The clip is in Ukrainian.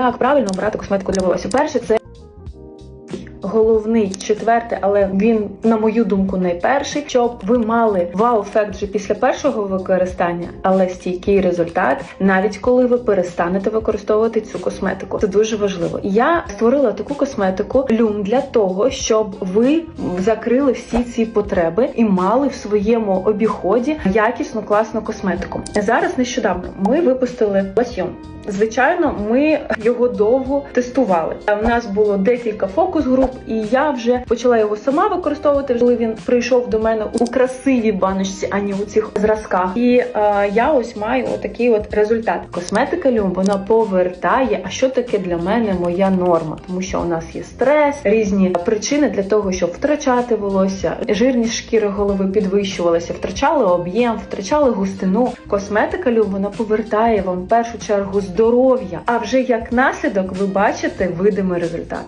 Як правильно обрати косметику для волосся? Перше, це головний четвертий, але він, на мою думку, найперший, щоб ви мали вау-ефект вже після першого використання, але стійкий результат, навіть коли ви перестанете використовувати цю косметику. Це дуже важливо. Я створила таку косметику люм для того, щоб ви закрили всі ці потреби і мали в своєму обіході якісну класну косметику. Зараз нещодавно ми випустили лосьйон. Звичайно, ми його довго тестували. У нас було декілька фокус груп, і я вже почала його сама використовувати, коли він прийшов до мене у красивій баночці, а не у цих зразках. І е, я ось маю отакий от результат. Косметика Люм вона повертає. А що таке для мене моя норма? Тому що у нас є стрес, різні причини для того, щоб втрачати волосся, жирність шкіри голови підвищувалася, втрачали об'єм, втрачали густину. Косметика Люм вона повертає вам в першу чергу здоров'я. А вже як наслідок ви бачите видимий результат.